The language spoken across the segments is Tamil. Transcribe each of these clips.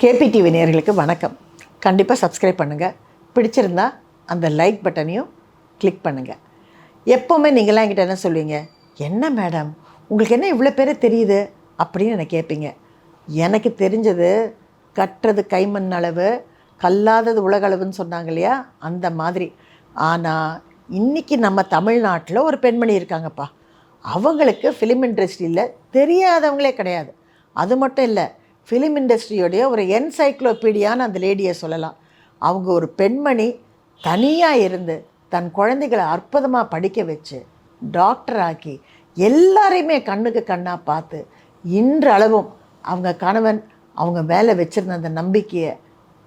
கேபிடிவி நேர்களுக்கு வணக்கம். கண்டிப்பாக சப்ஸ்கிரைப் பண்ணுங்கள் பிடிச்சிருந்தா அந்த லைக் பட்டனையும் கிளிக் பண்ணுங்கள் எப்போவுமே நீங்களாம் என்கிட்ட என்ன சொல்லுவீங்க? என்ன மேடம் உங்களுக்கு என்ன இவ்வளோ பேர் தெரியுது? அப்படின்னு என்னை கேட்பீங்க. எனக்கு தெரிஞ்சது கட்டுறது கைமண் அளவு கல்லாதது உலகளவுன்னு சொன்னாங்க இல்லையா? அந்த மாதிரி. ஆனால் இன்றைக்கி நம்ம தமிழ்நாட்டில் ஒரு பெண்மணி இருக்காங்கப்பா. அவங்களுக்கு ஃபிலிம் இண்டஸ்ட்ரியில் தெரியாதவங்களே கிடையாது. அது மட்டும் இல்லை ஃபிலிம் இண்டஸ்ட்ரியோடைய ஒரு என்சைக்ளோபீடியான்னு அந்த லேடியை சொல்லலாம். அவங்க ஒரு பெண்மணி தனியாக இருந்து தன் குழந்தைகளை அற்புதமாக படிக்க வச்சு டாக்டர் ஆக்கி எல்லாரையுமே கண்ணுக்கு கண்ணாக பார்த்து இன்றளவும் அவங்க கணவன் அவங்க மேலே வச்சிருந்த அந்த நம்பிக்கையை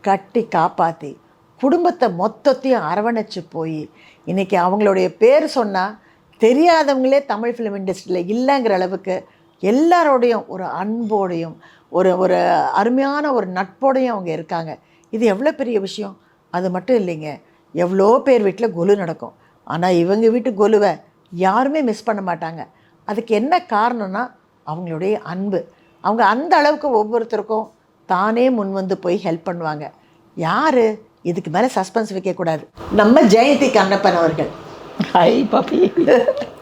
கட்டி காப்பாற்றி குடும்பத்தை மொத்தத்தையும் அரவணைச்சு போய் இன்றைக்கி அவங்களுடைய பேர் சொன்னால் தெரியாதவங்களே தமிழ் ஃபிலிம் இண்டஸ்ட்ரியில் இல்லைங்கிற அளவுக்கு எல்லாரோடையும் ஒரு அன்போடையும் ஒரு ஒரு அருமையான ஒரு நட்போடையும் அவங்க இருக்காங்க. இது எவ்வளோ பெரிய விஷயம்? அது மட்டும் இல்லைங்க. எவ்வளோ பேர் வீட்டில் கொலு நடக்கும். ஆனால் இவங்க வீட்டு கொலுவை யாருமே மிஸ் பண்ண மாட்டாங்க. அதுக்கு என்ன காரணம்னா அவங்களுடைய அன்பு. அவங்க அந்த அளவுக்கு ஒவ்வொருத்தருக்கும் தானே முன் வந்து போய் ஹெல்ப் பண்ணுவாங்க. யார்? இதுக்கு மேலே சஸ்பென்ஸ் வைக்கக்கூடாது நம்ம ஜெயந்தி கண்ணப்பன் அவர்கள். ஹாய் பாப்பி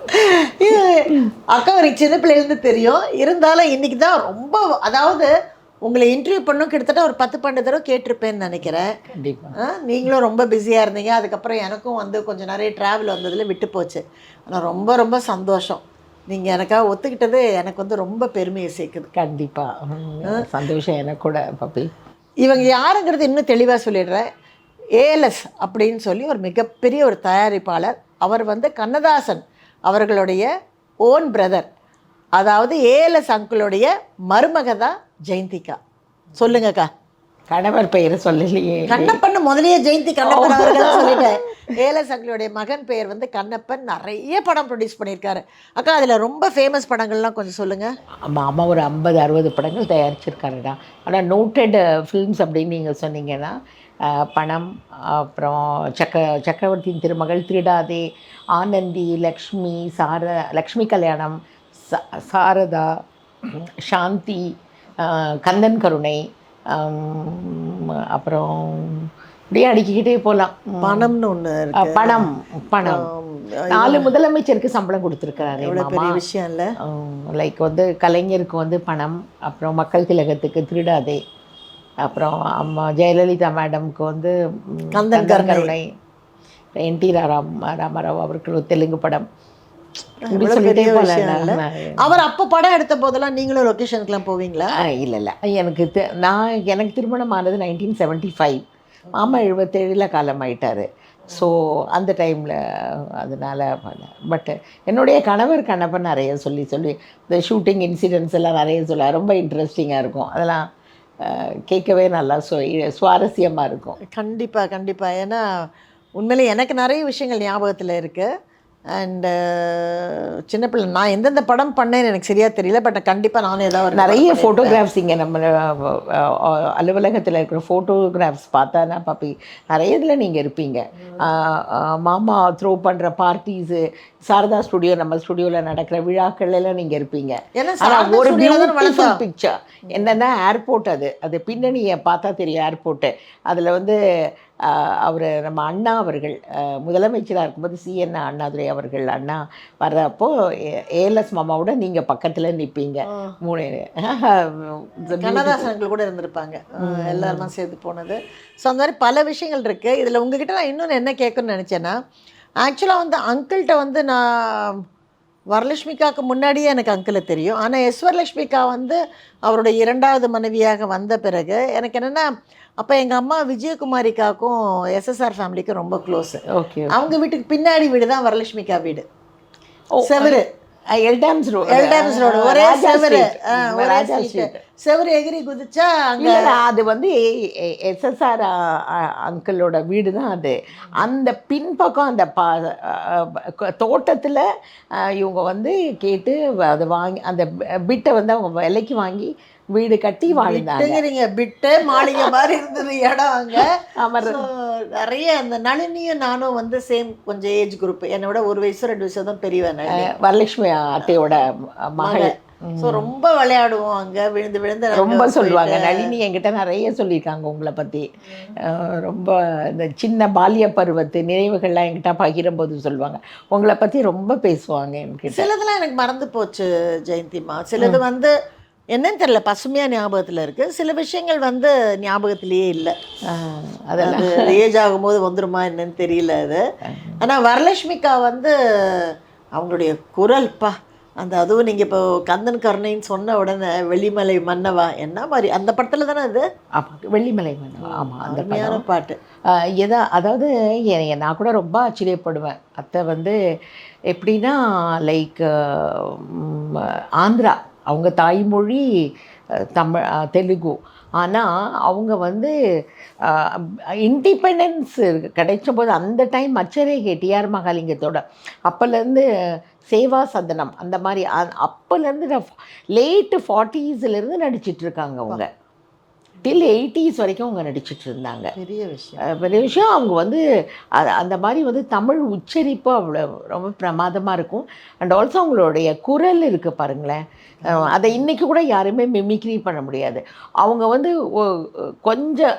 அக்கா எனக்கு சின்ன பிள்ளைலேருந்து தெரியும். இருந்தாலும் இன்னைக்கு தான் ரொம்ப அதாவது உங்களை இன்டர்வியூ பண்ணும் கிட்டத்தட்ட ஒரு பத்து பன்னெண்டு தடவை கேட்டிருப்பேன்னு நினைக்கிறேன். கண்டிப்பா. ஆ, நீங்களும் ரொம்ப பிஸியாக இருந்தீங்க. அதுக்கப்புறம் எனக்கும் வந்து கொஞ்சம் நிறைய ட்ராவல் வந்ததில் விட்டு போச்சு. ஆனால் ரொம்ப ரொம்ப சந்தோஷம். நீங்கள் எனக்காக ஒத்துக்கிட்டது எனக்கு வந்து ரொம்ப பெருமையை சேர்க்குது. கண்டிப்பா. ம், சந்தோஷம் எனக்கு கூட பாப்பி. இவங்க யாருங்கிறது இன்னும் தெளிவாக சொல்லிடுறேன். ஏஎல்எஸ் அப்படின்னு சொல்லி ஒரு மிகப்பெரிய ஒரு தயாரிப்பாளர். அவர் வந்து கண்ணதாசன். அவர்களுடைய ஓன் பிரதர் அதாவது ஏஎல்எஸ் அங்கிளுடைய மருமக தான் ஜெயந்திகா. சொல்லுங்கக்கா. கணவர் பெயரை சொல்லலையே. கண்ணப்பன் முதலியே ஜெயந்தி கண்ணப்பன் அவர்கள் சொல்லிட்டேன். ஏஎல்எஸ் அங்கிளுடைய மகன் பெயர் வந்து கண்ணப்பன். நிறைய படம் ப்ரொடியூஸ் பண்ணியிருக்காரு. அக்கா அதில் ரொம்ப ஃபேமஸ் படங்கள்லாம் கொஞ்சம் சொல்லுங்கள் ஆமாம் அம்மா ஒரு ஐம்பது அறுபது படங்கள் தயாரிச்சிருக்காருடா ஆனால் நோட்டட் ஃபிலிம்ஸ் அப்படின்னு நீங்கள் சொன்னீங்கன்னா பணம் அப்புறம் சக்க சக்கரவர்த்தியின் திருமகள் திருடாதே ஆனந்தி லக்ஷ்மி சார லக்ஷ்மி கல்யாணம் சா சாரதா சாந்தி கந்தன் கருணை அப்புறம் அப்படியே அடுக்கிக்கிட்டே போகலாம் பணம்னு ஒன்று பணம் பணம். நாலு முதலமைச்சருக்கு சம்பளம் கொடுத்துருக்காரு எவ்வளோ பெரிய விஷயம் இல்லை? லைக் வந்து கலைஞருக்கு வந்து பணம் அப்புறம் மக்கள் திலகத்துக்கு திருடாதே. அப்புறம் அம்மா ஜெயலலிதா மேடம்க்கு வந்து கந்தன் கருணை. என் டி ராம் ராமராவ் அவருக்கு ஒரு தெலுங்கு படம். அவர் அப்போ படம் எடுத்த போதெல்லாம் நீங்களும் லொக்கேஷனுக்குலாம் போவீங்களா? இல்ல இல்ல. எனக்கு நான் எனக்கு திருமணம் ஆனது நைன்டீன் செவன்ட்டி ஃபைவ் மாமா எழுபத்தேழில் காலமாயிட்டாரு ஸோ அந்த டைமில் அதனால் பட் என்னுடைய கணவர் கணவன் நிறைய சொல்லி சொல்லி இந்த ஷூட்டிங் இன்சிடென்ட்ஸ் எல்லாம் நிறைய சொல்ல ரொம்ப இன்ட்ரெஸ்டிங்காக இருக்கும். அதெல்லாம் கேட்கவே நல்லா சுவாரஸ்யமாக இருக்கும். கண்டிப்பாக கண்டிப்பாக ஏன்னா உண்மையிலே எனக்கு நிறைய விஷயங்கள் ஞாபகத்தில் இருக்குது அண்டு சின்ன பிள்ளை நான் எந்தெந்த படம் பண்ணேன்னு எனக்கு சரியாக தெரியல பட் கண்டிப்பாக நானும் ஏதாவது நிறைய ஃபோட்டோகிராஃப்ஸ் இங்கே நம்ம அலுவலகத்தில் இருக்கிற ஃபோட்டோகிராஃப்ஸ் பார்த்தானா பாப்பி நிறைய இதில் நீங்கள் இருப்பீங்க. மாமா த்ரோ பண்ணுற பார்ட்டிஸு சாரதா ஸ்டுடியோ நம்ம ஸ்டுடியோவில் நடக்கிற விழாக்கள் எல்லாம் நீங்கள் இருப்பீங்க. ஏன்னா ஆனால் ஒரு பியூட்டிஃபுல். பிக்சர் என்னன்னா ஏர்போர்ட் அது. அது பின்னணியை பார்த்தா தெரியும் ஏர்போர்ட்டு அதில் வந்து அவர் நம்ம அண்ணா அவர்கள் முதலமைச்சராக இருக்கும்போது சிஎன் அண்ணாதுரை அவர்கள் அண்ணா வர்றப்போ ஏஎல்எஸ் மாமாவோட நீங்கள் பக்கத்தில் நிற்பீங்க மூணு கண்ணதாசன்கள் கூட இருந்திருப்பாங்க. எல்லாருமா சேர்ந்து போனது. ஸோ அந்த மாதிரி பல விஷயங்கள் இருக்குது இதில் உங்ககிட்ட நான் இன்னொன்று என்ன கேட்கணும்னு நினச்சேன்னா ஆக்சுவலாக வந்து அங்கிள்கிட்ட வந்து நான் வரலட்சுமிக்காவுக்கு முன்னாடியே எனக்கு அங்கிளை தெரியும். ஆனால் எஸ் வரலட்சுமிக்கா வந்து அவருடைய இரண்டாவது மனைவியாக வந்த பிறகு எனக்கு என்னென்னா அப்போ எங்கள் அம்மா விஜயகுமாரிக்காக்கும் எஸ்எஸ்ஆர் ஃபேமிலிக்கும் ரொம்ப க்ளோஸு ஓகே அவங்க வீட்டுக்கு பின்னாடி வீடு தான் வரலட்சுமிக்கா வீடு. செவரு. எல்டாம்ஸ் ரோடு எல்டாம்ஸ் ரோடு ஒரே செவரு. ஒரே செவரு எகிரி குதிச்சா அங்க அது வந்து எஸ்எஸ்ஆர் அங்கிளோட வீடு தான் அது. அந்த பின்பக்கம் அந்த பா தோட்டத்தில் இவங்க வந்து கேட்டு அதை வாங்கி அந்த பிட்டை வந்து அவங்க விலைக்கு வாங்கி வீடு கட்டி வாழ்ந்தாங்க. பிட்டு மாளிகை மாதிரி இருந்தது இடம் அங்க. So, நிறைய அந்த நளினியும் நானும் வந்து சேம் கொஞ்சம் ஏஜ் குரூப் என்னை விட ஒரு வயசு ரெண்டு வயசு தான் பெரியவன். வரலட்சுமி அத்தையோட மகள். ஸோ ரொம்ப விளையாடுவோம் அங்க விழுந்து விழுந்து ரொம்ப சொல்லுவாங்க. நளினி என்கிட்ட நிறைய சொல்லியிருக்காங்க உங்களை பற்றி ரொம்ப இந்த சின்ன பால்ய பருவத்து நினைவுகள்லாம் என்கிட்ட பகிரும்போது சொல்லுவாங்க. உங்களை பற்றி ரொம்ப பேசுவாங்க என்கிட்ட. சிலதெல்லாம் எனக்கு மறந்து போச்சு ஜெயந்திமா சிலது வந்து என்னன்னு தெரியல பசுமையா ஞாபகத்துல இருக்கு. சில விஷயங்கள் வந்து ஞாபகத்திலேயே இல்லை. ஆஹ், அதெல்லாம். அது ஏஜ் ஆகும்போது வந்துருமா என்னன்னு தெரியல அது. ஆனா வரலட்சுமிக்கா வந்து அவங்களுடைய குரல்ப்பா அந்த அதுவும் நீங்க இப்போ கந்தன் கருணைன்னு சொன்ன உடனே வெள்ளிமலை மன்னவா என்ன மாதிரி அந்த படத்துல தானே அது? ஆமாம் வெள்ளிமலை மன்னன் ஆமாம் அந்த அருமையான பாட்டு. எதா அதாவது நான் கூட ரொம்ப ஆச்சரியப்படுவேன். அத்தை வந்து எப்படின்னா லைக் ஆந்திரா. அவங்க தாய்மொழி தமிழ் தெலுங்கு. ஆனால் அவங்க வந்து இண்டிபெண்டன்ஸ் கிடைச்ச போது அந்த டைம் அச்சரேகே டிஆர் மகாலிங்கத்தோட. அப்போலேருந்து சேவா சதனம் அந்த மாதிரி அப்போலேருந்து அப்போலேருந்து லேட்டு ஃபார்ட்டீஸ்லேருந்து நடிச்சிட்ருக்காங்க அவங்க. டில் எயிட்டிஸ் வரைக்கும் அவங்க நடிச்சிட்டு இருந்தாங்க. பெரிய விஷயம். பெரிய விஷயம். அவங்க வந்து அந்த மாதிரி வந்து தமிழ் உச்சரிப்பு அவ்வளோ ரொம்ப பிரமாதமாக இருக்கும். அண்ட் ஆல்சோ அவங்களுடைய குரல் இருக்குது பாருங்களேன். அதை இன்னைக்கு கூட யாருமே மிமிக்ரி பண்ண முடியாது. அவங்க வந்து கொஞ்சம்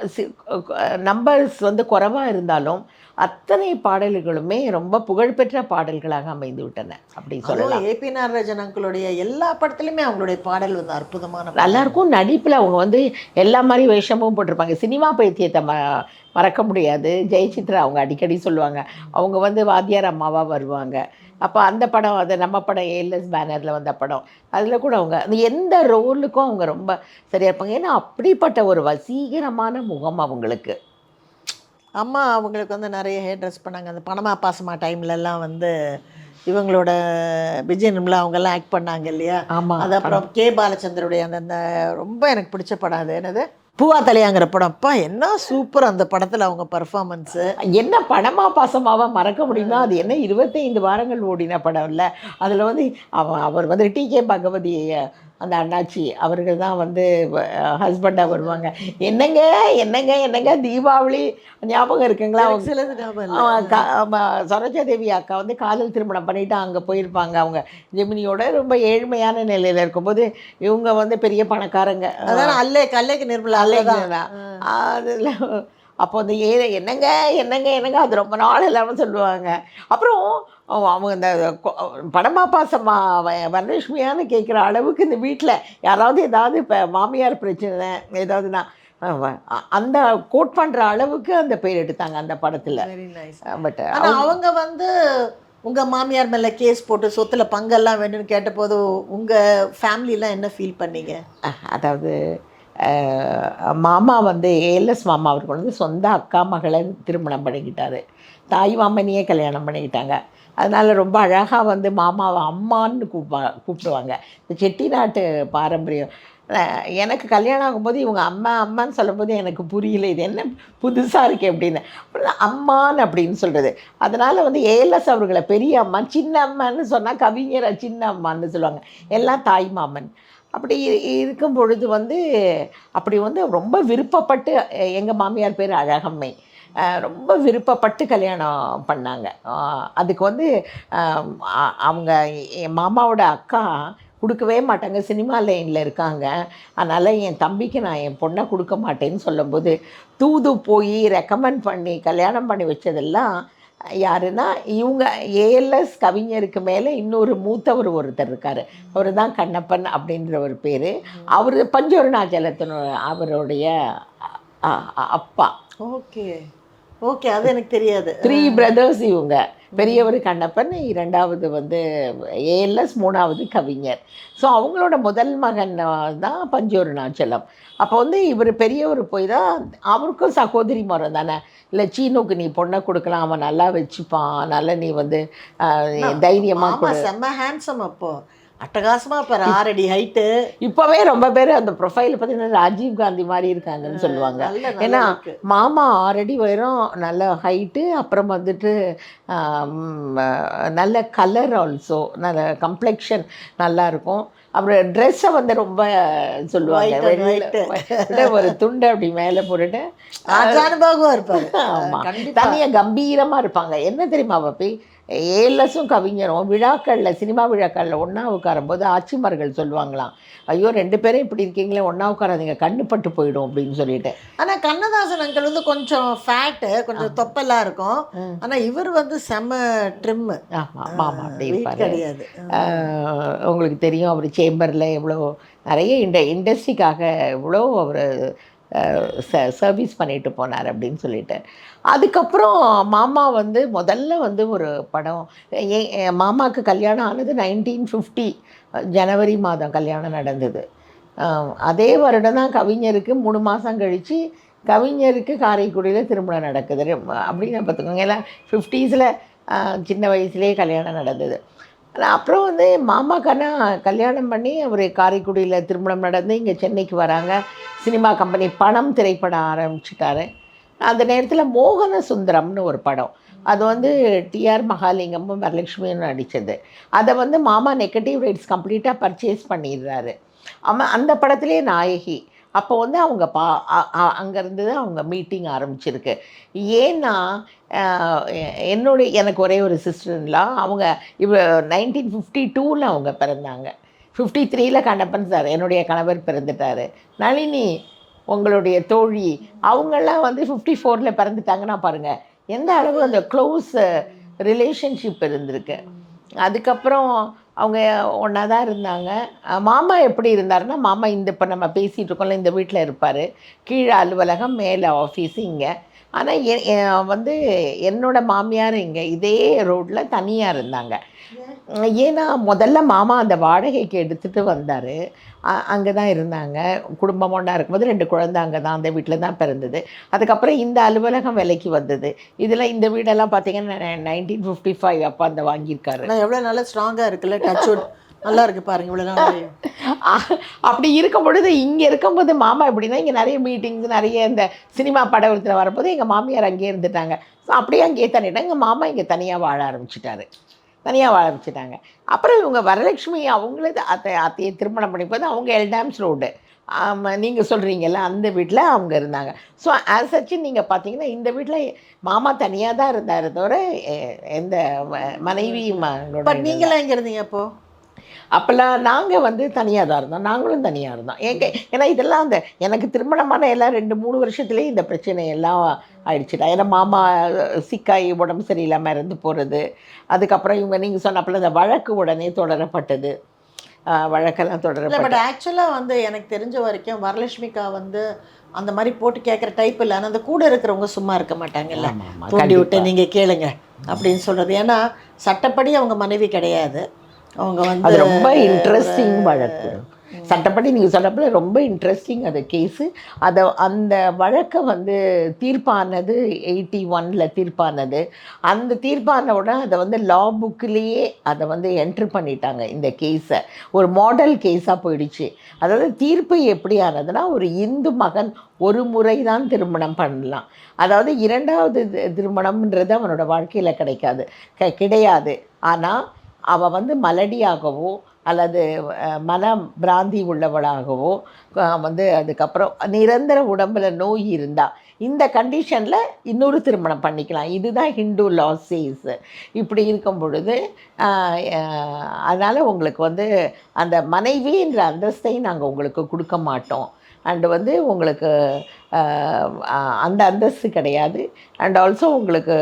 நம்பர்ஸ் வந்து குறைவாக இருந்தாலும் அத்தனை பாடல்களுமே ரொம்ப புகழ்பெற்ற பாடல்களாக அமைந்து விட்டன அப்படி சொல்லலாம். ஏபி நாகராஜன் அங்கிளுடைய எல்லா படத்துலையுமே அவங்களுடைய பாடல் வந்து அற்புதமான. எல்லாருக்கும் நடிப்பில் அவங்க வந்து எல்லா மாதிரி வேஷமும் போட்டிருப்பாங்க. சினிமா பைத்தியத்தை ம மறக்க முடியாது. ஜெயசித்ரா அவங்க அடிக்கடி சொல்லுவாங்க. அவங்க வந்து வாத்தியார் அம்மாவாக வருவாங்க. அப்போ அந்த படம் அது நம்ம படம் ஏஎல்எஸ் பேனரில் வந்த படம். அதில் கூட அவங்க அந்த எந்த ரோலுக்கும் அவங்க ரொம்ப சரியாக இருப்பாங்க. ஏன்னா அப்படிப்பட்ட ஒரு வசீகரமான முகம் அவங்களுக்கு. அம்மா அவங்களுக்கு வந்து நிறைய ஹேர் ட்ரெஸ் பண்ணாங்க. அந்த பணமா பாசமா டைம்லலாம் வந்து இவங்களோட விஜய் நிர்மலா அவங்கெல்லாம் ஆக்ட் பண்ணாங்க இல்லையா? ஆமாம் அது அப்புறம் கே பாலச்சந்தருடைய அந்த ரொம்ப எனக்கு பிடிச்ச படம் அது. என்னது? பூவா தலையாங்கிற படம். அப்பா என்ன சூப்பர் அந்த படத்தில் அவங்க பர்ஃபார்மன்ஸு என்ன படமா பாசமாவா மறக்க முடியுமா? அது என்ன இருபத்தைந்து வாரங்கள் ஓடின படம் இல்லை. அதில் வந்து அவ அவர் வந்து டி கே பகவதி அந்த அண்ணாச்சி அவர்கள் தான் வந்து ஹஸ்பண்டாக வருவாங்க. என்னங்க என்னங்க என்னங்க தீபாவளி? ஞாபகம் இருக்குங்களா? அவங்க சிலது ஞாபகம் இல்ல. அவன் கா- அவன் சரோஜா தேவி அக்கா வந்து காதல் திருமணம் பண்ணிட்டு அங்கே போயிருப்பாங்க அவங்க. ஜெமினியோட ரொம்ப ஏழ்மையான நிலையில் இருக்கும்போது இவங்க வந்து பெரிய பணக்காரங்க. அதான் அல்லே கல்லேக்கு நிர்மலா அல்லைங்களா அதில் அப்போ அந்த ஏ என்னங்க என்னங்க என்னங்க அது ரொம்ப நாள் இல்லாமல் சொல்லுவாங்க. அப்புறம் அவங்க இந்த படமா பாசமா வரலட்சுமியான்னு கேட்குற அளவுக்கு இந்த வீட்டில் யாராவது ஏதாவது இப்போ மாமியார் பிரச்சனை ஏதாவதுனா அவ- அ- அந்த கோட் பண்ணுற அளவுக்கு அந்த பேர் எடுத்தாங்க அந்த படத்தில். பட் அவங்க வந்து உங்க மாமியார் மேல கேஸ் போட்டு சொத்துல பங்கெல்லாம் வேணும்னு கேட்டபோது உங்க ஃபேமிலிலாம் என்ன ஃபீல் பண்ணீங்க? அதாவது மாமா வந்து ஏஎல்எஸ் மாமா அவருக்கு வந்து சொந்த அக்கா மகளை திருமணம் பண்ணிக்கிட்டாரு. தாய் மாமனியே கல்யாணம் பண்ணிக்கிட்டாங்க. அதனால் ரொம்ப அழகாக வந்து மாமாவை அம்மான்னு கூப்பா கூப்பிடுவாங்க. இந்த செட்டிநாட்டு பாரம்பரியம். எனக்கு கல்யாணம் ஆகும்போது இவங்க அம்மா அம்மான்னு சொல்லும்போது எனக்கு புரியல இது என்ன புதுசாக இருக்குது அப்படின்னு. அப்புறம் அம்மான்னு அப்படின்னு சொல்கிறது அதனால் வந்து ஏஎல்எஸ் அவர்களை பெரிய அம்மா சின்ன அம்மான்னு சொன்னால் கவிஞரை சின்ன அம்மான்னு சொல்லுவாங்க. எல்லாம் தாய் மாமன். அப்படி இருக்கும் பொழுது வந்து அப்படி வந்து ரொம்ப விருப்பப்பட்டு எங்கள் மாமியார் பேர் அழகம்மை. ரொம்ப விருப்பப்பட்டு கல்யாணம் பண்ணாங்க. அதுக்கு வந்து அவங்க என் மாமாவோட அக்கா கொடுக்கவே மாட்டாங்க. சினிமா லைனில் இருக்காங்க. அதனால் என் தம்பிக்கு நான் என் பொண்ணை கொடுக்க மாட்டேன்னு சொல்லும்போது தூது போய் ரெக்கமெண்ட் பண்ணி கல்யாணம் பண்ணி வச்சதெல்லாம் யாருன்னா இவங்க ஏஎல்எஸ் கவிஞருக்கு மேலே இன்னொரு மூத்தவர் ஒருத்தர் இருக்கார். அவர் தான் கண்ணப்பன் அப்படின்ற ஒரு பேர். அவர் பஞ்சவருணாச்சலத்தின் அவருடைய அப்பா. ஓகே. ஓகே அது எனக்கு தெரியாது. த்ரீ பிரதர்ஸ் இவங்க. பெரியவர் கண்ணப்பன் இரண்டாவது வந்து ஏஎல்எஸ் மூணாவது கவிஞர். ஸோ அவங்களோட முதல் மகன் தான் பஞ்சோருணாச்சலம். அப்போ வந்து இவர் பெரியவர் போய் தான் அவருக்கும் சகோதரி முறை தானே. இல்லை சீனுக்கு நீ பொண்ணை கொடுக்கலாம் அவன் நல்லா வச்சுப்பான் நல்லா நீ வந்து தைரியமாக செம்ம ஹேண்ட்ஸம் அப்போ. அட்டகாசமா இப்ப ஆறடி ஹைட்டு. இப்போவே ரொம்ப பேர் அந்த ப்ரொஃபைல் பார்த்தீங்கன்னா ராஜீவ் காந்தி மாதிரி இருக்காங்கன்னு சொல்லுவாங்க. ஏன்னா. மாமா ஆல்ரெடி வரும் நல்ல ஹைட்டு அப்புறம் வந்துட்டு நல்ல கலர் ஆல்சோ நல்ல கம்ப்ளெக்ஷன் நல்லா இருக்கும். அப்புறம் ட்ரெஸ்ஸை வந்து ரொம்ப சொல்லுவாங்க. ஒரு துண்டு அப்படி மேலே போட்டுட்டு ஆஜானுபாகுவா இருப்பாரு. ஆமா. கண்டிப்பா. தனியாக கம்பீரமாக இருப்பாங்க. என்ன தெரியுமா பப்பி? ஏஎல்எஸும் கவிஞரும் விழாக்களில் சினிமா விழாக்களில் ஒன்றா உட்காரும்போது ஆட்சிமார்கள் சொல்லுவாங்களாம் ஐயோ ரெண்டு பேரும் இப்படி இருக்கீங்களே ஒன்றா உட்காராதீங்க கண்ணு பட்டு போயிடும் அப்படின்னு சொல்லிட்டு. ஆனா கண்ணதாசன் அங்கிள் வந்து கொஞ்சம் ஃபேட்டு கொஞ்சம் தொப்பெல்லாம் இருக்கும். ம். ஆனா இவர் வந்து செம்ம ட்ரிம்மு ஆமாம் மாமா அப்படி கிடையாது. உங்களுக்கு தெரியும் அவர் சேம்பரில் எவ்வளோ நிறைய இந்த இண்டஸ்ட்ரிக்காக எவ்வளோ அவர் சர்வீஸ் பண்ணிட்டு போனார் அப்படின்னு சொல்லிட்டு. அதுக்கப்புறம் மாமா வந்து முதல்ல வந்து ஒரு படம். என் மாமாவுக்கு கல்யாணம் ஆனது நைன்டீன் ஃபிஃப்டி ஜனவரி மாதம் கல்யாணம் நடந்தது. அதே வருடம் தான் கவிஞருக்கு மூணு மாதம் கழித்து கவிஞருக்கு காரைக்குடியில் திருமணம் நடக்குது. அப்படின்னு பார்த்துக்கோங்க. எல்லாம் ஃபிஃப்டீஸில் சின்ன வயசுலேயே கல்யாணம் நடந்தது. அப்புறம் வந்து மாமாக்கான கல்யாணம் பண்ணி அவர் காரைக்குடியில் திருமணம் நடந்து இங்கே சென்னைக்கு வராங்க. சினிமா கம்பெனி பணம் திரைப்படம் ஆரம்பிச்சிட்டாரு. அந்த நேரத்தில் மோகன சுந்தரம்னு ஒரு படம். அது வந்து டிஆர் மகாலிங்கமும் வரலட்சுமியும் நடித்தது அதை வந்து மாமா நெகட்டிவ் ரைட்ஸ் கம்ப்ளீட்டாக பர்ச்சேஸ் பண்ணிடுறாரு. ஆமாம் அந்த படத்துலேயே நாயகி. அப்போ வந்து அவங்க பா அங்கேருந்து தான் அவங்க மீட்டிங் ஆரம்பிச்சிருக்கு. ஏன்னா என்னுடைய எனக்கு ஒரே ஒரு சிஸ்டர்லாம் அவங்க இவ நைன்டீன் ஃபிஃப்டி டூவில் அவங்க பிறந்தாங்க. ஃபிஃப்டி த்ரீயில் கண்ணப்பன் சார் என்னுடைய கணவர் பிறந்துட்டாரு. நளினி உங்களுடைய தோழி. அவங்கெல்லாம் வந்து ஃபிஃப்டி ஃபோரில் பிறந்துட்டாங்கன்னா பாருங்கள் எந்த அளவு அந்த க்ளோஸ் ரிலேஷன்ஷிப் இருந்திருக்கு. அதுக்கப்புறம் அவங்க ஒன்றா தான் இருந்தாங்க. மாமா எப்படி இருந்தாருன்னா மாமா இந்த இப்போ நம்ம பேசிகிட்டு இருக்கோம்ல இந்த வீட்டில் இருப்பார். கீழே அலுவலகம் மேலே ஆஃபீஸ் இங்கே. ஆனால் வந்து என்னோட மாமியார் இங்கே இதே ரோட்டில் தனியாக இருந்தாங்க. ஏன்னா முதல்ல மாமா அந்த வாடகைக்கு எடுத்துகிட்டு வந்தார். அங்கே தான் இருந்தாங்க. குடும்பம் ஒன்றா இருக்கும்போது ரெண்டு குழந்தை அங்கே தான் அந்த வீட்டில் தான் பிறந்தது. அதுக்கப்புறம் இந்த அலுவலகம் விலைக்கு வந்தது. இதில் இந்த வீடெல்லாம் பார்த்தீங்கன்னா நைன்டீன் ஃபிஃப்டி ஃபைவ் அப்போ அந்த வாங்கியிருக்காரு. ஆனா எவ்வளவு நல்லா ஸ்ட்ராங்கா இருக்குல்ல டச் நல்லா இருக்கு பாருங்க இவ்வளவு நாள். அப்படி இருக்கும் பொழுது இங்கே இருக்கும்போது மாமா எப்படின்னா இங்கே நிறைய மீட்டிங்ஸ் நிறைய இந்த சினிமா படத்தில் வரும்போது எங்கள் மாமியார் அங்கேயே இருந்துட்டாங்க. ஸோ அப்படியே அங்கேயே தனிட்டாங்க எங்கள் மாமா இங்கே தனியாக வாழ ஆரம்பிச்சிட்டாரு. தனியாக வாழ ஆரம்பிச்சிட்டாங்க அப்புறம் இவங்க வரலட்சுமி அவங்களே த- அத்தை அத்தையை திருமணம் பண்ணிப்போது அவங்க எல்டாம்ஸ் ரோடு நீங்கள் சொல்கிறீங்கல்ல அந்த வீட்டில் அவங்க இருந்தாங்க. ஸோ ஆஸ் சச்சு நீங்கள் பார்த்தீங்கன்னா இந்த வீட்டில் மாமா தனியாக தான் இருந்தார் தவிர எந்த ம- மனைவி மகளோட பட் நீங்களாம் எங்க இருந்தீங்க அப்போ? அப்போல்லாம் நாங்கள் வந்து தனியாக தான் இருந்தோம். நாங்களும் தனியாக இருந்தோம். ஏங்க ஏன்னா இதெல்லாம் அந்த எனக்கு திருமணமான எல்லாம் ரெண்டு மூணு வருஷத்துலேயே இந்த பிரச்சனை எல்லாம் ஆயிடுச்சுடா. ஏன்னா மாமா சிக்காய் உடம்பு சரியில்லாமல் இறந்து போகிறது அதுக்கப்புறம் இவங்க நீங்கள் சொன்னப்பல இந்த வழக்கு உடனே தொடரப்பட்டது. வழக்கெல்லாம் தொடரப்பட்டது. பட் ஆக்சுவலா வந்து எனக்கு தெரிஞ்ச வரைக்கும் வரலட்சுமிக்கா வந்து அந்த மாதிரி போட்டு கேட்குற டைப் இல்லை. ஆனால் அந்த கூட இருக்கிறவங்க சும்மா இருக்க மாட்டாங்கல்ல. தூண்டி விட்டு கண்டிப்பா. நீங்க கேளுங்க அப்படின்னு சொல்றது. ஏன்னா சட்டப்படி அவங்க மனைவி கிடையாது. அவங்க அது வந்து ரொம்ப இன்ட்ரெஸ்டிங் வழக்கு. சட்டப்படி நீங்கள் சொன்னப்பல ரொம்ப இன்ட்ரெஸ்டிங் அது கேஸு அதை அந்த வழக்கை வந்து தீர்ப்பானது எயிட்டி ஒனில் தீர்ப்பானது. அந்த தீர்ப்பான உடனே அதை வந்து லா புக்கிலேயே அதை வந்து என்ட்ரு பண்ணிட்டாங்க இந்த கேஸை ஒரு மாடல் கேஸாக போயிடுச்சு. அதாவது தீர்ப்பு எப்படி ஆனதுன்னா ஒரு இந்து மகன் ஒரு முறை தான் திருமணம் பண்ணலாம். அதாவது இரண்டாவது திருமணம்ன்றது அவனோட வாழ்க்கையில் கிடைக்காது. க- கிடையாது. ஆனால் அவள் வந்து மலடியாகவோ அல்லது மன பிராந்தி உள்ளவளாகவோ வந்து அதுக்கப்புறம் நிரந்தர உடம்புல நோய் இருந்தால் இந்த கண்டிஷனில் இன்னொரு திருமணம் பண்ணிக்கலாம். இதுதான் ஹிந்து லாசேஸ் இப்படி இருக்கும் பொழுது அதனால் உங்களுக்கு வந்து அந்த மனைவின்ற அந்தஸ்தை நாங்கள் உங்களுக்கு கொடுக்க மாட்டோம். அண்டு வந்து உங்களுக்கு அந்த அந்தஸ்து கிடையாது. அண்ட் ஆல்சோ உங்களுக்கு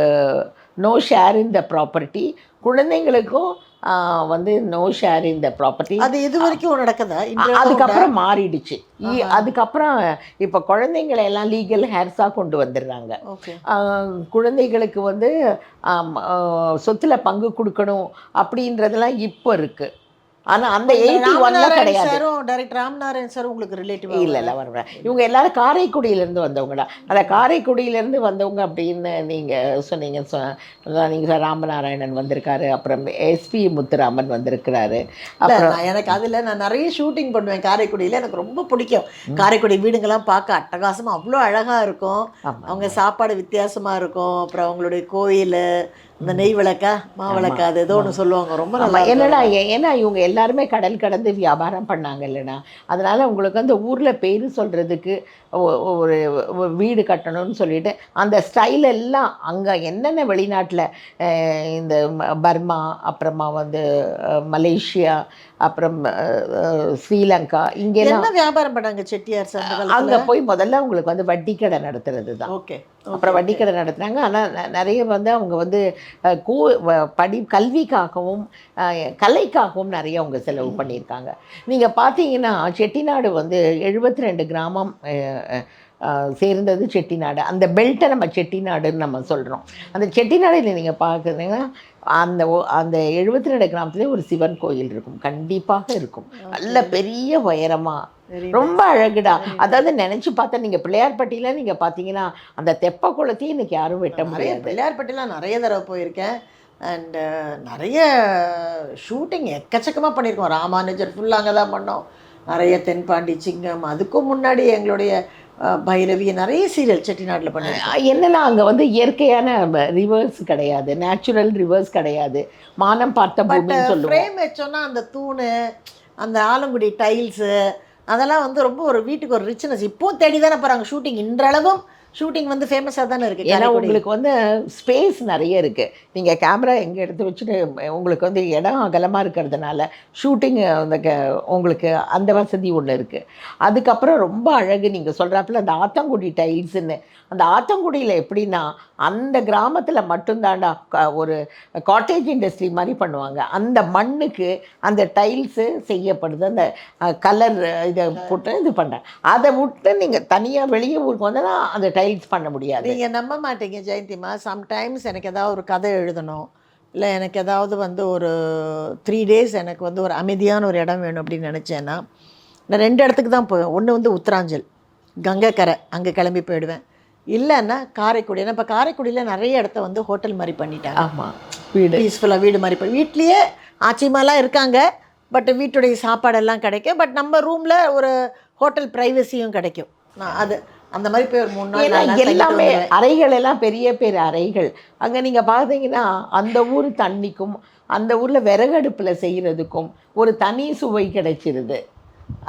no share in the property குழந்தைங்களுக்கும் வந்து no share in the property அது இது வரைக்கும் நடக்குதா? அதுக்கப்புறம் மாறிடுச்சு. அதுக்கப்புறம் இப்போ குழந்தைங்களை எல்லாம் லீகல் ஹேர்ஸாக கொண்டு வந்துடுறாங்க. குழந்தைகளுக்கு வந்து சொத்துல பங்கு கொடுக்கணும் அப்படின்றதெல்லாம் இப்போ இருக்கு. ஆனா அந்த எயிட்டி ஒன்ல கிடையாது. டைரக்டர் ராமநாராயண் சார் உங்களுக்கு ரிலேட்டிவ் இல்ல இல்ல வர இவங்க எல்லாரும் காரைக்குடியிலேருந்து வந்தவங்கடா அந்த காரைக்குடியிலேருந்து வந்தவங்க அப்படின்னு நீங்க சொன்னீங்க. சொ- அதான் நீங்க சொ- ராமநாராயணன் வந்திருக்காரு அப்புறம் எஸ்பி முத்துராமன் வந்திருக்கிறாரு. அப்புறம் எனக்கு அதுல நான் நிறைய ஷூட்டிங் பண்ணுவேன் காரைக்குடியில. எனக்கு ரொம்ப பிடிக்கும். காரைக்குடி வீடுங்கெல்லாம் பார்க்க அட்டகாசமா அவ்வளோ அழகா இருக்கும். அவங்க சாப்பாடு வித்தியாசமா இருக்கும். அப்புறம் அவங்களுடைய கோயில் இந்த நெய் விளக்கா? மா விளக்கா? அது ஏதோ ஒன்று சொல்லுவாங்க. ரொம்ப நல்லா என்னடா ஏன்னா இவங்க எல்லாருமே கடல் கடந்து வியாபாரம் பண்ணாங்க இல்லைனா அதனால உங்களுக்கு அந்த ஊரில் பேர் சொல்கிறதுக்கு ஒரு வீடு கட்டணும்னு சொல்லிட்டு அந்த ஸ்டைல் எல்லாம் அங்கே என்னென்ன வெளிநாட்டில் இந்த பர்மா அப்புறமா வந்து மலேசியா அப்புறம் ஸ்ரீலங்கா இங்கெல்லாம் என்ன வியாபாரம் பண்ணாங்க செட்டியார் சார் அங்கே போய் முதல்ல உங்களுக்கு வந்து வட்டி கடை நடத்துறது தான் ஓகே அப்புறம் வட்டி கடை நடத்துனாங்க. ஆனால் நிறைய வந்து அவங்க வந்து கூ படி கல்விக்காகவும் கலைக்காகவும் நிறைய அவங்க செலவு பண்ணியிருக்காங்க. நீங்கள் பார்த்தீங்கன்னா செட்டிநாடு வந்து எழுபத்தி ரெண்டு கிராமம் சேர்ந்தது செட்டிநாடு. அந்த பெல்ட்டை நம்ம செட்டிநாடுன்னு நம்ம சொல்கிறோம் அந்த செட்டிநாடில் நீங்கள் பார்க்குறீங்கன்னா அந்த அந்த எழுபத்தி ரெண்டு கிராமத்துலேயே ஒரு சிவன் கோயில் இருக்கும். கண்டிப்பாக இருக்கும். நல்ல பெரிய உயரமாக ரொம்ப அழகுடா. அதாவது நினைச்சு பார்த்தா நீங்க பிள்ளையார்பட்டியில நீங்க பாத்தீங்கன்னா அந்த தெப்ப குளத்தையும் இன்னைக்கு யாரும் வெட்ட முடியாது. பிள்ளையார்பட்டிலாம் நிறைய தடவை போயிருக்கேன். அண்டு நிறைய ஷூட்டிங் எக்கச்சக்கமாக பண்ணியிருக்கோம். ராமானுஜர் ஃபுல்லாக அங்கே தான் பண்ணோம். நிறைய தென்பாண்டி சிங்கம். அதுக்கும் முன்னாடி எங்களுடைய பைரவி நிறைய சீரியல் செட்டிநாட்டில் பண்ணியிருக்கோம் என்னன்னா அங்க வந்து இயற்கையான ரிவர்ஸ் கிடையாது. நேச்சுரல் ரிவர்ஸ் கிடையாது. மானம் பார்த்த பூமின்னு சொல்லுவோம். ஃப்ரேம் வச்சோன்னா அந்த தூணு அந்த ஆலங்குடி டைல்ஸு அதெல்லாம் வந்து ரொம்ப ஒரு வீட்டுக்கு ஒரு ரிச்னஸ் இப்போவும் தேடி தானே போகிறாங்க ஷூட்டிங் இன்றளவும் ஷூட்டிங் வந்து ஃபேமஸாக தானே இருக்குது ஏன்னா உங்களுக்கு வந்து ஸ்பேஸ் நிறைய இருக்கு. நீங்க கேமரா எங்க எடுத்து வச்சுட்டு உங்களுக்கு வந்து இடம் அகலமா இருக்கிறதுனால ஷூட்டிங் அந்த க- உங்களுக்கு அந்த வசதி ஒன்று இருக்கு. அதுக்கப்புறம் ரொம்ப அழகு நீங்க சொல்றாப்புல அந்த ஆத்தங்குடி டைல்ஸ்ன்னு அந்த ஆத்தங்குடியில் எப்படின்னா அந்த கிராமத்தில் மட்டும்தான்டா க- ஒரு காட்டேஜ் இண்டஸ்ட்ரி மாதிரி பண்ணுவாங்க. அந்த மண்ணுக்கு அந்த டைல்ஸு செய்யப்படுது. அந்த கலர் இதை போட்டு இது பண்ணுறேன் அதை விட்டு நீங்கள் தனியாக வெளியே ஊருக்கு வந்தா அந்த டைல்ஸ் பண்ண முடியாது. நீங்கள் நம்ப மாட்டீங்க ஜெயந்திமா. சம்டைம்ஸ் எனக்கு ஏதாவது ஒரு கதை எழுதணும். இல்லை எனக்கு ஏதாவது வந்து ஒரு த்ரீ டேஸ் எனக்கு வந்து ஒரு அமைதியான ஒரு இடம் வேணும் அப்படின்னு நினச்சேன்னா நான் ரெண்டு இடத்துக்கு தான் போவேன். ஒன்று வந்து உத்தராஞ்சல். கங்கைக்கரை அங்கே கிளம்பி போயிடுவேன். இல்லைன்னா காரைக்குடி. ஏன்னா இப்போ காரைக்குடியில் நிறைய இடத்த வந்து ஹோட்டல் மாதிரி பண்ணிட்டாங்க. ஆமாம் வீடு. பீஸ்ஃபுல்லாக வீடு மாதிரி பண்ணி வீட்லேயே ஆச்சிமாலாம் இருக்காங்க. பட் வீட்டுடைய சாப்பாடெல்லாம் கிடைக்கும். பட் நம்ம ரூமில் ஒரு ஹோட்டல் ப்ரைவசியும் கிடைக்கும். நான் அது அந்த மாதிரி போய் ஒரு மூணு நாள் எல்லாமே. அறைகள் எல்லாம் பெரிய பெரிய அறைகள். அங்கே நீங்கள் பார்த்தீங்கன்னா அந்த ஊர் தண்ணிக்கும் அந்த ஊரில் விறகடுப்பில் செய்கிறதுக்கும் ஒரு தனி சுவை கிடைச்சிருது.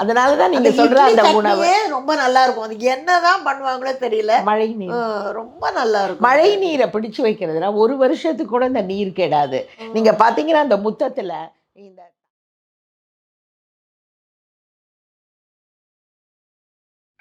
அதனால தான் நீங்கள் சொல்கிற அந்த உணவு. ரொம்ப நல்லா இருக்கும். அது என்னதான் பண்ணுவாங்களோ தெரியல. மழை நீர் ரொம்ப நல்லா இருக்கும். மழை நீரை பிடிச்சு வைக்கிறதுனா ஒரு வருஷத்துக்கு கூட இந்த நீர் கெடாது. நீங்க பாத்தீங்கன்னா அந்த முத்தத்துல இந்த